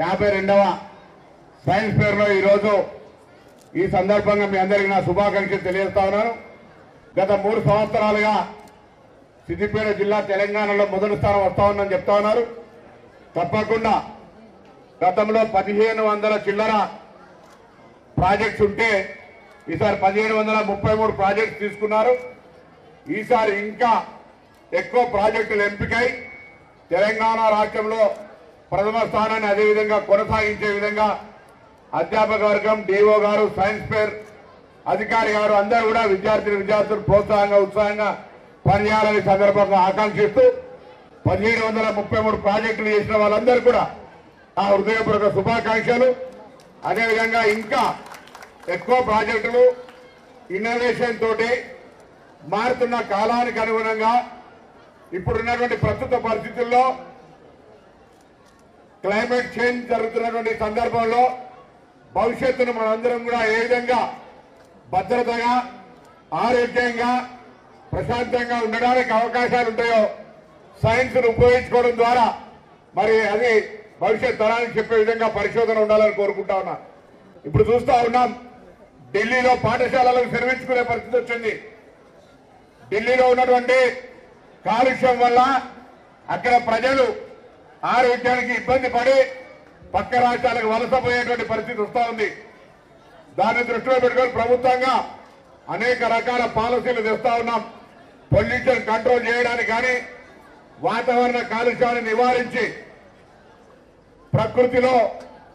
యాభై రెండవ సైన్స్ ఫేర్లో ఈరోజు ఈ సందర్భంగా మీ అందరికీ నా శుభాకాంక్షలు తెలియజేస్తా ఉన్నాను. గత మూడు సంవత్సరాలుగా సిద్దిపేట జిల్లా తెలంగాణలో మొదటి స్థానం వస్తా ఉందని చెప్తా ఉన్నారు. తప్పకుండా గతంలో పదిహేను వందల చిల్లర ప్రాజెక్ట్స్ ఉంటే ఈసారి పదిహేను వందల ముప్పై మూడు ప్రాజెక్ట్స్ తీసుకున్నారు. ఈసారి ఇంకా ఎక్కువ ప్రాజెక్టులు ఎంపికై తెలంగాణ రాష్ట్రంలో ప్రథమ స్థానాన్ని అదేవిధంగా కొనసాగించే విధంగా అధ్యాపక వర్గం డిఓ గారు సైన్స్ ఫేర్ అధికారి గారు అందరూ కూడా విద్యార్థులు విద్యార్థులు ప్రోత్సాహంగా ఉత్సాహంగా పనిచేయాలని సందర్భంగా ఆకాంక్షిస్తూ పదిహేను వందల ముప్పై మూడు ప్రాజెక్టులు చేసిన వాళ్ళందరూ కూడా ఆ హృదయపూర్వక శుభాకాంక్షలు. అదేవిధంగా ఇంకా ఎక్కువ ప్రాజెక్టులు ఇన్నోవేషన్ తోటి మారుతున్న కాలానికి అనుగుణంగా ఇప్పుడున్నటువంటి ప్రస్తుత పరిస్థితుల్లో క్లైమేట్ చేంజ్ జరుగుతున్నటువంటి సందర్భంలో భవిష్యత్తును మనందరం కూడా ఏ విధంగా భద్రతగా ఆరోగ్యంగా ప్రశాంతంగా ఉండడానికి అవకాశాలు ఉంటాయో సైన్స్ను ఉపయోగించుకోవడం ద్వారా మరి అది భవిష్యత్ తరానికి చెప్పే విధంగా పరిశోధన ఉండాలని కోరుకుంటా ఉన్నా. ఇప్పుడు చూస్తా ఉన్నాం ఢిల్లీలో పాఠశాలలకు సెలవించుకునే పరిస్థితి వచ్చింది. ఢిల్లీలో ఉన్నటువంటి కాలుష్యం వల్ల అక్కడ ప్రజలు ఆరోగ్యానికి ఇబ్బంది పడి పక్క రాష్ట్రాలకు వలసపోయేటువంటి పరిస్థితి వస్తూ ఉంది. దాన్ని దృష్టిలో పెట్టుకొని ప్రభుత్వంగా అనేక రకాల పాలసీలు తెస్తా ఉన్నాం. పొల్యూషన్ కంట్రోల్ చేయడానికి కానీ వాతావరణ కాలుష్యాన్ని నివారించి ప్రకృతిలో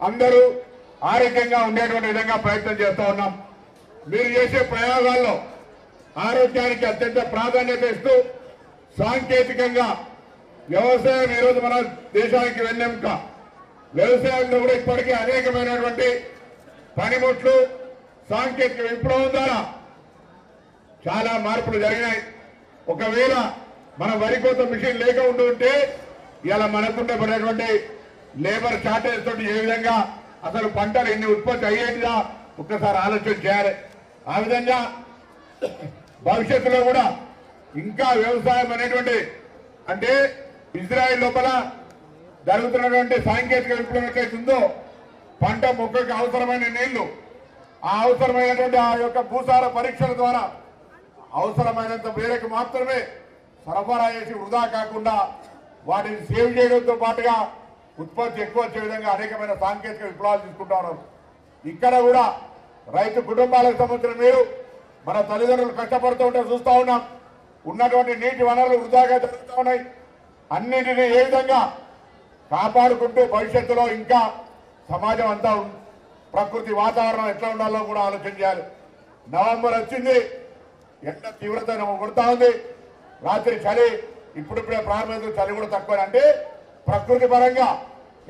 అందరూ ఆరోగ్యంగా ఉండేటువంటి విధంగా ప్రయత్నం చేస్తూ ఉన్నాం. మీరు చేసే ప్రయోగాల్లో ఆరోగ్యానికి అత్యంత ప్రాధాన్యత ఇస్తూ సాంకేతికంగా వ్యవసాయం ఈరోజు మన దేశానికి వెన్నెంక వ్యవసాయంలో కూడా ఇప్పటికీ అనేకమైనటువంటి పనిముట్లు సాంకేతిక విప్లవం ద్వారా చాలా మార్పులు జరిగినాయి. ఒకవేళ మన వరి కోత మిషన్ లేక ఉండి ఉంటే ఇలా మనకుండే పడేటువంటి లేబర్ షార్టేజ్ తోటి ఏ విధంగా అసలు పంటలు ఎన్ని ఉత్పత్తి అయ్యేటిదా ఒక్కసారి ఆలోచన చేయాలి. ఆ విధంగా భవిష్యత్తులో కూడా ఇంకా వ్యవసాయం అనేటువంటి అంటే ఇజ్రాయెల్ లోపల జరుగుతున్నటువంటి సాంకేతిక విప్లవం ఎట్లయితుందో పంట మొక్కకి అవసరమైన నీళ్ళు ఆ అవసరమైనటువంటి ఆ యొక్క భూసార పరీక్షల ద్వారా అవసరమైనంత మేరకు మాత్రమే సరఫరా చేసి వృధా కాకుండా వాటిని సేవ్ చేయడంతో పాటుగా ఉత్పత్తి ఎక్కువ వచ్చే విధంగా అనేకమైన సాంకేతిక విప్లవాలు తీసుకుంటా ఉన్నారు. ఇక్కడ కూడా రైతు కుటుంబాలకు సంబంధించిన మీరు మన తల్లిదండ్రులు కష్టపడుతూ ఉంటే చూస్తూ ఉన్నాం. ఉన్నటువంటి నీటి వనరులు వృధాగా జరుగుతూ ఉన్నాయి. అన్నింటినీ ఏ విధంగా కాపాడుకుంటూ భవిష్యత్తులో ఇంకా సమాజం అంతా ప్రకృతి వాతావరణం ఎట్లా ఉండాలో కూడా ఆలోచన చేయాలి. నవంబర్ వచ్చింది. ఎండ తీవ్రత కొడతా ఉంది. రాత్రి చలి ఇప్పుడిప్పుడే ప్రారంభించిన చలి కూడా తక్కువ అంటే ప్రకృతి పరంగా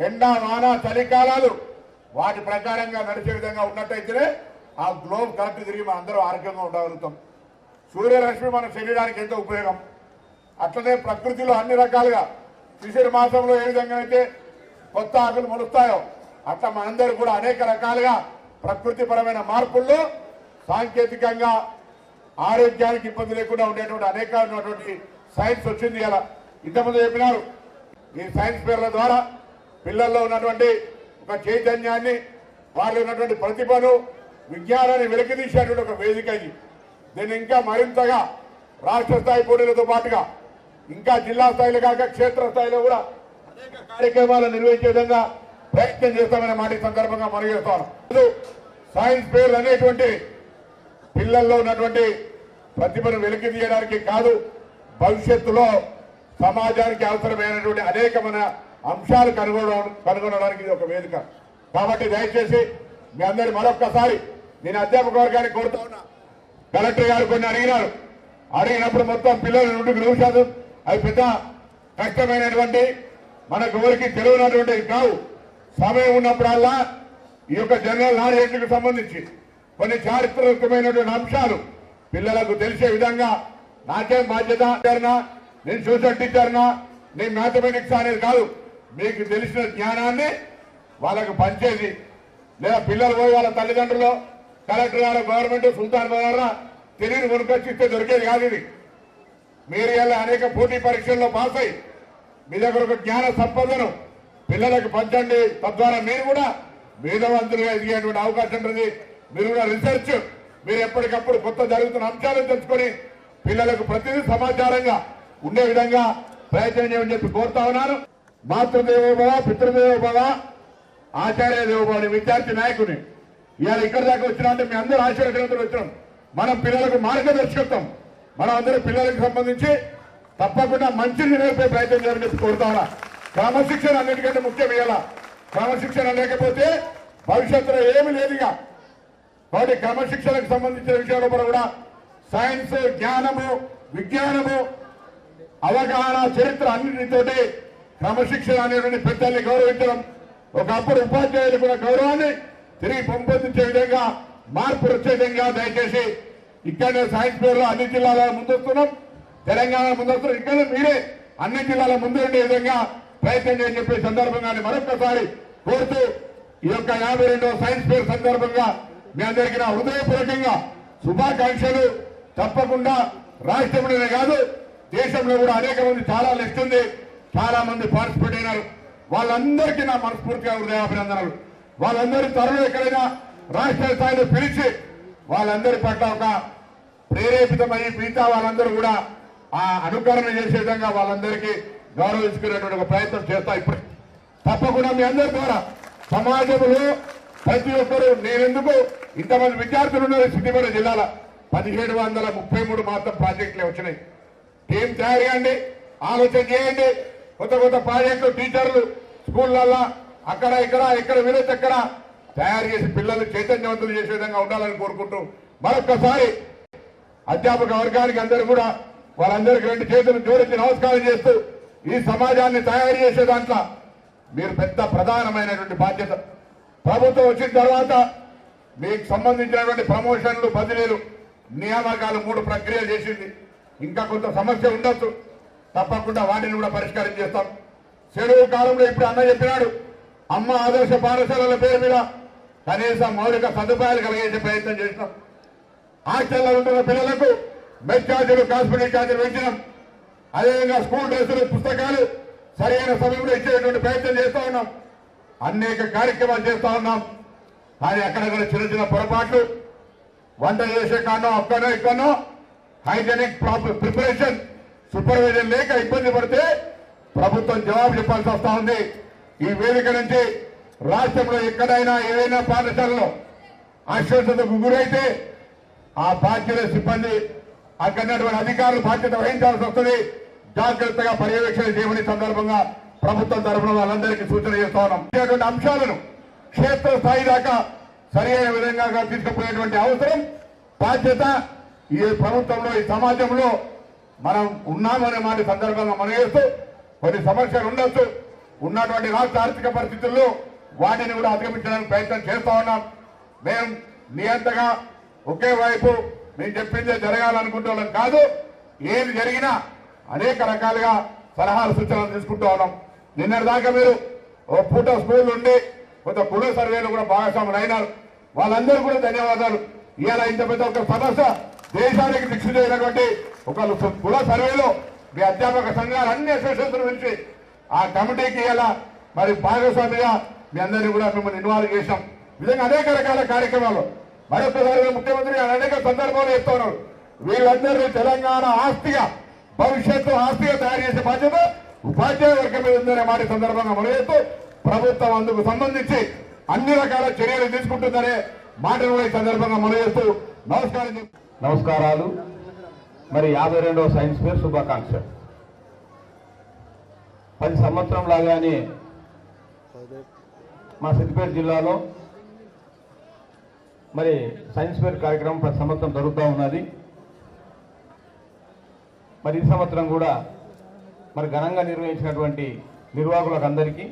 ఎండ వాన చలికాలాలు వాటి ప్రకారంగా నడిచే విధంగా ఉన్నట్టయితేనే ఆ గ్లోబ్ కరెక్ట్ తిరిగి మన అందరూ ఆరోగ్యంగా ఉండగలుగుతాం. సూర్యరశ్మి మన శరీరానికి ఎంతో ఉపయోగం. అట్లనే ప్రకృతిలో అన్ని రకాలుగా శిశిర మాసంలో ఏ విధంగా అయితే కొత్త ఆకులు మొలుస్తాయో అట్లా మనందరూ కూడా అనేక రకాలుగా ప్రకృతిపరమైన మార్పుల్లో సాంకేతికంగా ఆరోగ్యానికి ఇబ్బంది లేకుండా ఉండేటువంటి అనేకమైనటువంటి సైన్స్ వచ్చింది ఇలా. ఇంతకుముందు చెప్పినారు ఈ సైన్స్ పేర్ల ద్వారా పిల్లల్లో ఉన్నటువంటి ఒక చైతన్యాన్ని వారిలో ఉన్నటువంటి ప్రతిభను విజ్ఞానాన్ని వెలికితీసేటువంటి ఒక వేదిక ఇది. దీన్ని ఇంకా మరింతగా రాష్ట్ర స్థాయి పోటీలతో పాటుగా ఇంకా జిల్లా స్థాయిలో కాక క్షేత్ర స్థాయిలో కూడా అనేక కార్యక్రమాలు నిర్వహించే విధంగా ప్రయత్నం చేస్తామనే మాట ఈ సందర్భంగా మనవి చేస్తాను సైన్స్ పేర్లు అనేటువంటి పిల్లల్లో ఉన్నటువంటి ప్రతిభను వెలికి తీయడానికి కాదు భవిష్యత్తులో సమాజానికి అవసరమైనటువంటి అనేకమైన అంశాలు కనుగొనడం కనుగొనడానికి ఇది ఒక వేదిక. కాబట్టి దయచేసి మీ అందరి మరొక్కసారి నేను అధ్యాపక వర్గానికి కోరుతా ఉన్నా. కలెక్టర్ గారు కొన్ని అడిగినారు. అడిగినప్పుడు మొత్తం పిల్లలు రెండు నిమిషాలు అవి పెద్ద కష్టమైనటువంటి మనకు ఎవరికి తెలియనటువంటివి కావు. సమయం ఉన్నప్పుడల్లా ఈ యొక్క జనరల్ నాలెడ్జ్కి సంబంధించి కొన్ని చారిత్రకమైనటువంటి అంశాలు పిల్లలకు తెలిసే విధంగా నాకేం బాధ్యత? టీచర్నా? నేను సోషల్ టీచర్నా? నేను మ్యాథమెటిక్స్ అనేది కాదు. మీకు తెలిసిన జ్ఞానాన్ని వాళ్ళకు పంచేది. లేదా పిల్లలు పోయి వాళ్ళ తల్లిదండ్రులు కలెక్టర్ గారు గవర్నమెంట్ సుల్తాన్ బజార్ తెలియని కొనుకొచ్చిస్తే దొరికేది కాదు ఇది. మీరు ఇలా అనేక పోటీ పరీక్షల్లో పాస్ అయి మీ దగ్గర ఒక జ్ఞాన సంపదను పిల్లలకు పంచండి. తద్వారా మీరు కూడా మేధవంతులుగా ఎదిగేటువంటి అవకాశం ఉంటుంది మీరు కూడా రీసెర్చ్ మీరు ఎప్పటికప్పుడు కొత్త జరుగుతున్న అంశాలను తెలుసుకొని పిల్లలకు ప్రతిదీ సమాచారంగా ఉండే విధంగా ప్రయత్నం చేయమని చెప్పి కోరుతా ఉన్నాను. మాతృదేవోభవ పితృదేవోభవ ఆచార్య దేవోభవ విద్యార్థి నాయకుని ఇవాళ ఇక్కడ దాకా వచ్చినా అంటే మీ అందరూ ఆశీర్వచనంతో వచ్చినాం. మనం పిల్లలకు మార్గదర్శకత్వం మనం అందరూ పిల్లలకు సంబంధించి తప్పకుండా మంచిని నేర్పే ప్రయత్నం చేయాలని చెప్పి కోరుతా క్రమశిక్షణ అన్నిటికంటే ముఖ్యం ఇవాళ క్రమశిక్షణ లేకపోతే భవిష్యత్తులో ఏమీ లేదుగా కాబట్టి క్రమశిక్షణకు సంబంధించిన విషయాల కూడా సైన్స్ జ్ఞానము విజ్ఞానము అవగాహన చరిత్ర అన్నిటితోటి క్రమశిక్షణ అనేటువంటి పెద్దల్ని గౌరవించడం. ఒకప్పుడు ఉపాధ్యాయులకు కూడా గౌరవాన్ని తిరిగి పంపొందించే విధంగా మార్పు వచ్చే విధంగా దయచేసి ఇక్కడనే సైన్స్ పేరులో అన్ని జిల్లాల ముందొస్తున్నాం. తెలంగాణ ముందొస్తున్నాం. ఇక్కడ మీరే అన్ని జిల్లాల ముందుండే విధంగా ప్రయత్నం చేయని చెప్పే సందర్భంగా మరొకసారి కోరుతూ ఈ యొక్క యాభై రెండవ సైన్స్ ఫేర్ సందర్భంగా మీ అందరికీ నా హృదయపూర్వకంగా శుభాకాంక్షలు. తప్పకుండా రాష్ట్రంలోనే కాదు దేశంలో కూడా అనేక మంది చాలా లిస్ట్ ఉంది. చాలా మంది పార్టిసిపేట్ అయినారు. వాళ్ళందరికీ నా మనస్ఫూర్తిగా హృదయాభినందనలు. వాళ్ళందరూ త్వరలో ఎక్కడైనా రాష్ట్ర స్థాయిలో పిలిచి వాళ్ళందరి పట్ల ఒక ప్రేరేపితమై మిగతా వాళ్ళందరూ కూడా ఆ అనుకరణ చేసే విధంగా వాళ్ళందరికీ గౌరవించుకునేటువంటి ఒక ప్రయత్నం చేస్తా ఇప్పుడు. తప్పకుండా మీ అందరి ద్వారా సమాజంలో ప్రతి ఒక్కరూ నేనెందుకు ఇంతమంది విద్యార్థులు ఉన్నారు సిద్దిపేట జిల్లాలో? పదిహేడు వందల ముప్పై మూడు మాత్రం ప్రాజెక్టులే వచ్చినాయి. టీం తయారు చేయండి ఆలోచన చేయండి. కొత్త కొత్త ప్రాజెక్టులు టీచర్లు స్కూళ్ళల్లో అక్కడ ఇక్కడ ఇక్కడ వీలైతే ఎక్కడ తయారు చేసి పిల్లలు చైతన్యవంతులు చేసే విధంగా ఉండాలని కోరుకుంటూ మరొక్కసారి అధ్యాపక వర్గానికి అందరూ కూడా వాళ్ళందరికీ రెండు చేతులు జోడించి నమస్కారం చేస్తూ ఈ సమాజాన్ని తయారు చేసే దాంట్లో మీరు పెద్ద ప్రధానమైనటువంటి బాధ్యత. ప్రభుత్వం వచ్చిన తర్వాత మీకు సంబంధించినటువంటి ప్రమోషన్లు బదిలీలు నియామకాలు మూడు ప్రక్రియ చేసింది. ఇంకా కొంత సమస్య ఉండొచ్చు. తప్పకుండా వాటిని కూడా పరిష్కారం చేస్తాం. సెలవు కాలంలో ఇప్పుడు అన్న చెప్పినాడు. అమ్మ ఆదర్శ పాఠశాలల పేరు మీద కనీసం మౌలిక సదుపాయాలు కలిగించే ప్రయత్నం చేసినాం. హాస్టల్లో ఉంటున్న పిల్లలకు బెడ్ ఛార్జీలు కాస్మెటిక్ ఛార్జీలు పెంచినాం. అదేవిధంగా స్కూల్ డ్రెస్సులు పుస్తకాలు సరైన సమయంలో ఇచ్చేటువంటి ప్రయత్నం చేస్తూ ఉన్నాం. అనేక కార్యక్రమాలు చేస్తూ ఉన్నాం. కానీ అక్కడక్కడ చిన్న చిన్న పొరపాట్లు. వంట చేసే కానో అక్కడో ఇక్కడో హైజెనిక్ ప్రిపరేషన్ సూపర్వైజర్ లేక ఇబ్బంది పడితే ప్రభుత్వం జవాబు చెప్పాల్సి వస్తూ ఉంది. ఈ వేదిక నుంచి రాష్ట్రంలో ఎక్కడైనా ఏదైనా పాఠశాలలో అశ్వస్థతకు గురైతే ఆ బాధ్యత సిబ్బంది అక్కడ అధికారులు బాధ్యత వహించాల్సి వస్తుంది. జాగ్రత్తగా పర్యవేక్షణ చేయమని సందర్భంగా ప్రభుత్వం తరఫున వాళ్ళందరికీ సూచన చేస్తా ఉన్నాం. ఇటువంటి అంశాలను క్షేత్ర స్థాయి దాకా సరైన విధంగా తీసుకుపోయేటువంటి అవసరం బాధ్యత ఈ ప్రభుత్వంలో ఈ సమాజంలో మనం ఉన్నామనే మాట సందర్భంగా మనం చేస్తూ కొన్ని సమస్యలు ఉండొచ్చు. ఉన్నటువంటి రాష్ట్ర ఆర్థిక పరిస్థితుల్లో వాటిని కూడా అధిగమించడానికి ప్రయత్నం చేస్తా ఉన్నాం. మేము నియంతగా ఒకే వైపు మేము చెప్పిందే జరగాలనుకుంటున్నాం కాదు ఏది జరిగినా అనేక రకాలుగా సలహాలు సూచనలు తీసుకుంటూ ఉన్నాం. నిన్నటి దాకా మీరు ఓ పూట స్కూల్ ఉండి కొంత కుల సర్వేలు కూడా భాగస్వాములు అయినారు. వాళ్ళందరూ కూడా ధన్యవాదాలు. ఇవాళ ఇంత పెద్ద ఒక సమస్య దేశానికి దిక్సు చేయనటువంటి ఒక కుల సర్వేలో మీ అధ్యాపక సంఘాలు అన్ని అసోసియేషన్లు పిలిచి ఆ కమిటీకి ఇలా మరి భాగస్వామిగా మీ అందరినీ కూడా మిమ్మల్ని ఇన్వాల్వ్ చేశాం. విధంగా అనేక రకాల కార్యక్రమాలు. మరొకసారి ముఖ్యమంత్రి అనేక సందర్భాలు చెప్తా ఉన్నారు. వీళ్ళందరినీ తెలంగాణ ఆస్తిగా భవిష్యత్తు ఆస్తిగా తయారు చేసే బాధ్యత ఉపాధ్యాయ వర్గం మీద ఉందనే మాట సందర్భంగా మనం ప్రభుత్వం అందుకు సంబంధించి అన్ని రకాల చర్యలు తీసుకుంటుందనే మాటను ఈ సందర్భంగా మనం నమస్కారం నమస్కారాలు. మరి యాభై రెండవ సైన్స్ ఫేర్ శుభాకాంక్ష పది సంవత్సరం లాగానే మా సిద్దిపేట జిల్లాలో మరి సైన్స్ ఫేర్ కార్యక్రమం ప్రతి సంవత్సరం జరుగుతూ ఉన్నది. మరి ఈ సంవత్సరం కూడా మరి ఘనంగా నిర్వహించినటువంటి నిర్వాహకులకు అందరికీ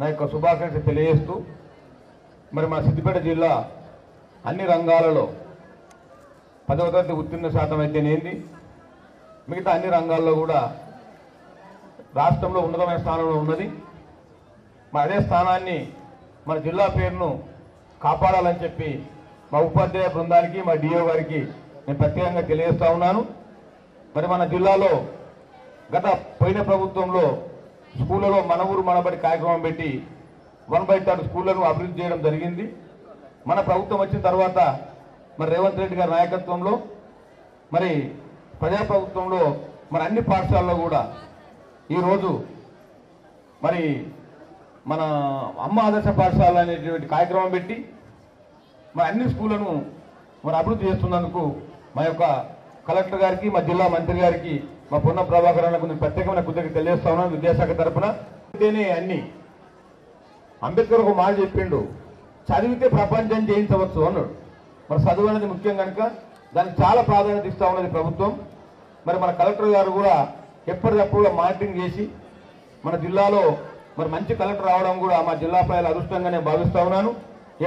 నా యొక్క శుభాకాంక్ష తెలియజేస్తూ మరి మా సిద్దిపేట జిల్లా అన్ని రంగాలలో పదవ తరగతి ఉత్తీర్ణ శాతం అయితేనేంది మిగతా అన్ని రంగాల్లో కూడా రాష్ట్రంలో ఉన్నతమైన స్థానంలో ఉన్నది. మరి అదే స్థానాన్ని మన జిల్లా పేరును కాపాడాలని చెప్పి మా ఉపాధ్యాయ బృందానికి మా డిఓ గారికి నేను ప్రత్యేకంగా తెలియజేస్తా ఉన్నాను. మరి మన జిల్లాలో గత పోయిన ప్రభుత్వంలో స్కూళ్ళలో మన ఊరు మనబడి కార్యక్రమం పెట్టి వన్ బై థర్డ్ స్కూళ్ళను అభివృద్ధి చేయడం జరిగింది. మన ప్రభుత్వం వచ్చిన తర్వాత మరి రేవంత్ రెడ్డి గారి నాయకత్వంలో మరి ప్రజాప్రభుత్వంలో మరి అన్ని పాఠశాలలో కూడా ఈరోజు మరి మన అమ్మ ఆదర్శ పాఠశాల అనేటువంటి కార్యక్రమం పెట్టి మరి అన్ని స్కూళ్ళను మరి అభివృద్ధి చేస్తున్నందుకు మా యొక్క కలెక్టర్ గారికి మా జిల్లా మంత్రి గారికి మా పొన్న ప్రభాకర్ అన్న నేను ప్రత్యేకమైన కృతజ్ఞత తెలియజేస్తా ఉన్నాను విద్యాశాఖ తరఫున అంటేనే అన్ని. అంబేద్కర్ ఒక మాట చెప్పిండు చదివితే ప్రపంచం జయించవచ్చు అన్నాడు. మరి చదువు అనేది ముఖ్యం కనుక దానికి చాలా ప్రాధాన్యత ఇస్తా ఉన్నది ప్రభుత్వం. మరి మన కలెక్టర్ గారు కూడా ఎప్పటికప్పుడు మానిటరింగ్ చేసి మన జిల్లాలో మరి మంచి కలెక్టర్ రావడం కూడా మా జిల్లా ప్రజల అదృష్టంగా నేను భావిస్తా ఉన్నాను.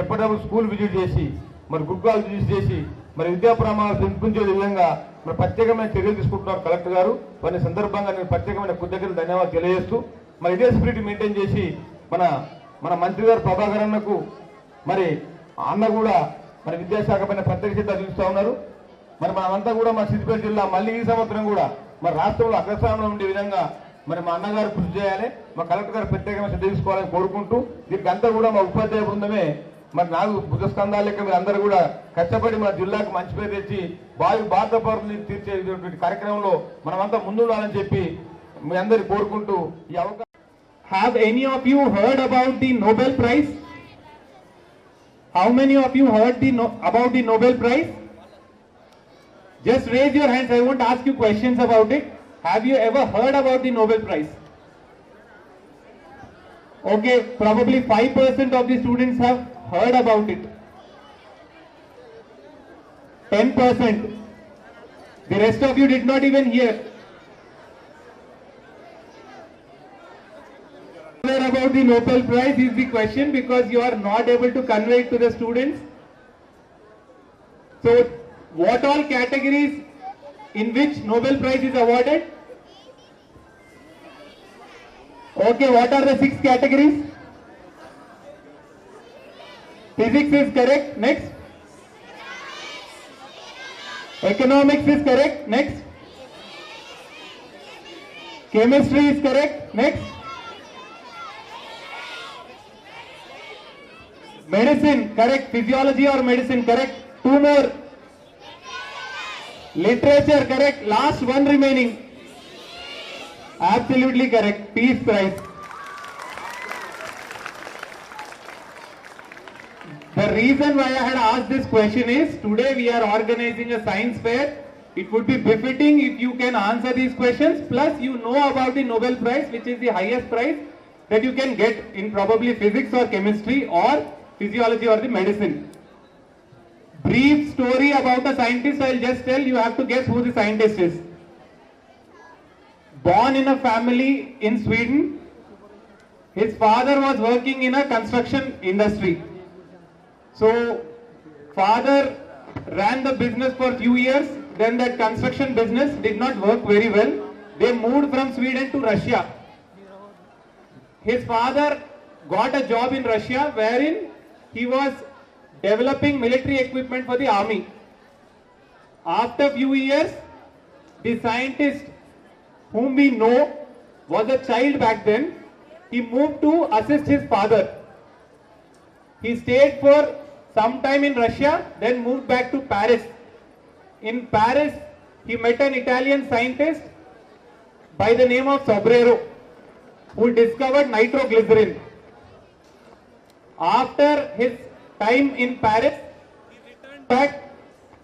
ఎప్పటికప్పుడు స్కూల్ విజిట్ చేసి మరి గురుకులాలు విజిట్ చేసి మరి విద్యా ప్రమాణాలు పెంపుంచే విధంగా మరి ప్రత్యేకమైన చర్యలు తీసుకుంటున్నారు కలెక్టర్ గారు. వారి సందర్భంగా నేను ప్రత్యేకమైన కృతజ్ఞతలు ధన్యవాదాలు తెలియజేస్తూ మరి ఇదే స్పిరిట్ మెయింటైన్ చేసి మన మన మంత్రి గారు ప్రభాకర్ అన్నకు మరి అన్న కూడా మరి విద్యాశాఖ పైన ప్రత్యేక శ్రద్ధ చూస్తూ ఉన్నారు. మరి మనమంతా కూడా మా సిద్దిపేట జిల్లా మళ్ళీ ఈ సంవత్సరం కూడా మరి రాష్ట్రంలో అగ్రస్థానంలో ఉండే విధంగా మరి మా అన్నగారు కృషి చేయాలి మా కలెక్టర్ గారు ప్రత్యేకంగా శ్రద్ధ తీసుకోవాలని కోరుకుంటూ దీనికి అంతా కూడా మా ఉపాధ్యాయ బృందమే మరి నాలుగు భుజస్కంధాల లెక్క మీరు అందరూ కూడా కష్టపడి మన జిల్లాకు మంచి పేరు తెచ్చి బావి భారత పౌరులు తీర్చేటువంటి కార్యక్రమంలో మనమంతా ముందుండాలని చెప్పి మీ అందరు కోరుకుంటూ ఈ అవకాశం any of you you heard the Nobel prize how How of you heard the the no- the Nobel Nobel Just raise your hands. I won't ask you questions about it. Have you ever heard about the Nobel Prize? Okay, probably 5% of the students have heard about it. 10%. The rest of you did not even hear. about the Nobel Prize is the question because you are not able to convey it to the students. So, what all categories in which Nobel Prize is awarded? Okay, what are the six categories? Physics is correct. Next. Economics is correct. Next. Chemistry is correct. Next. Medicine, correct. Physiology or medicine, correct. Two more. Literature, correct. Last one remaining. Absolutely correct. Peace Prize. The reason why I had asked this question is today we are organizing a science fair. It would be befitting if you can answer these questions. Plus, you know about the Nobel Prize, which is the highest prize that you can get in probably physics or chemistry or physiology or the medicine. Brief story about a scientist, I'll just tell you have to guess who the scientist is. Born in a family in Sweden, his father was working in a construction industry. So, father ran the business for few years, then that construction business did not work very well. They moved from Sweden to Russia. His father got a job in Russia wherein he was developing military equipment for the army. After few years, the scientist whom we know was a child back then. He moved to assist his father. He stayed for some time in Russia, then moved back to Paris. In Paris, he met an Italian scientist by the name of Sobrero, who discovered nitroglycerin. After his time in Paris, he returned back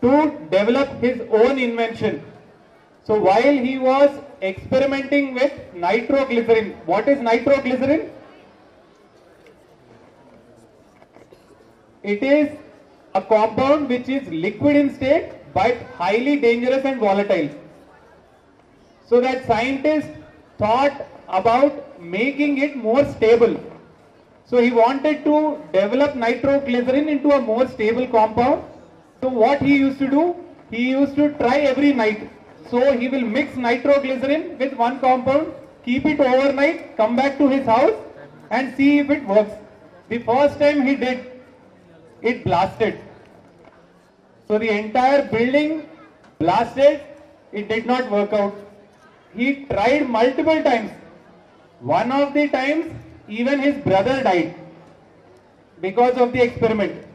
to develop his own invention. So while he was experimenting with nitroglycerin, what is nitroglycerin? It is a compound which is liquid in state but highly dangerous and volatile. So that scientists thought about making it more stable. So he wanted to develop nitroglycerin into a more stable compound. So what he used to do, he used to try every night. So he will mix nitroglycerin with one compound, keep it overnight, come back to his house and see if it works. The first time he did, it blasted. So the entire building blasted, it did not work out. He tried multiple times. One of the times, even his brother died because of the experiment.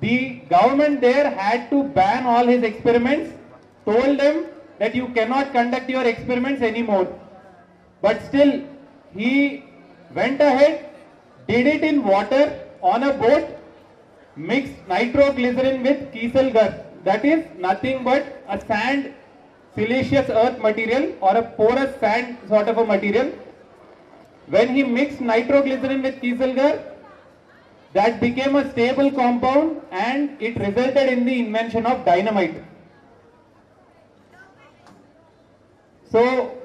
The government there had to ban all his experiments, told them that you cannot conduct your experiments anymore. But still, he went ahead, did it in water on a boat, mixed nitroglycerin with kiesel gas. That is nothing but a sand, siliceous earth material or a porous sand sort of a material. When he mixed nitroglycerin with kiesel gas, that became a stable compound and it resulted in the invention of dynamite. So,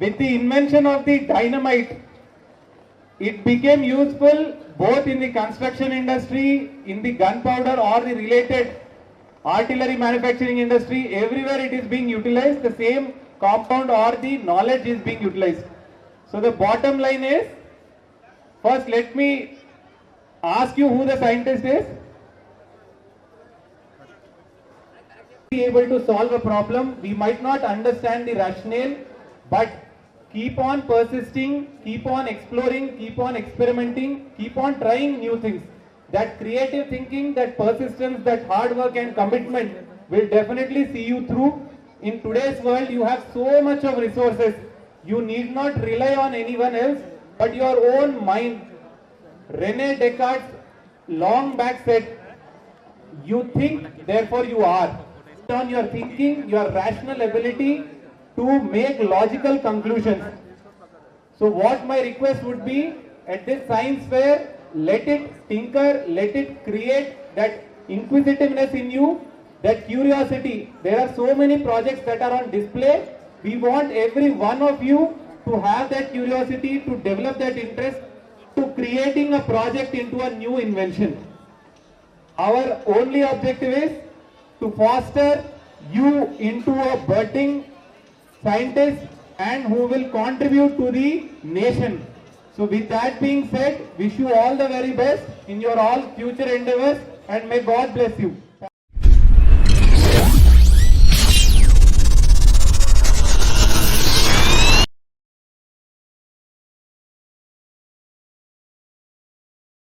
with the invention of the dynamite, it became useful both in the construction industry, in the gunpowder or the related artillery manufacturing industry, everywhere it is being utilized, the same compound or the knowledge is being utilized. So the bottom line is, first let me ask you who the scientist is. Be able to solve a problem, we might not understand the rationale, but keep on persisting, keep on exploring, keep on experimenting, keep on trying new things. That creative thinking, that persistence, that hard work and commitment will definitely see you through. In today's world, you have so much of resources. You need not rely on anyone else, but your own mind. Rene Descartes long back said, you think, therefore you are. On your thinking, your rational ability to make logical conclusions. So what my request would be at this science fair, let it tinker, let it create that inquisitiveness in you, that curiosity. There are so many projects that are on display. We want every one of you to have that curiosity, to develop that interest, to creating a project into a new invention. Our only objective is to foster you into a budding scientist and who will contribute to the nation. So with that being said, wish you all the very best in your all future endeavors and may God bless you.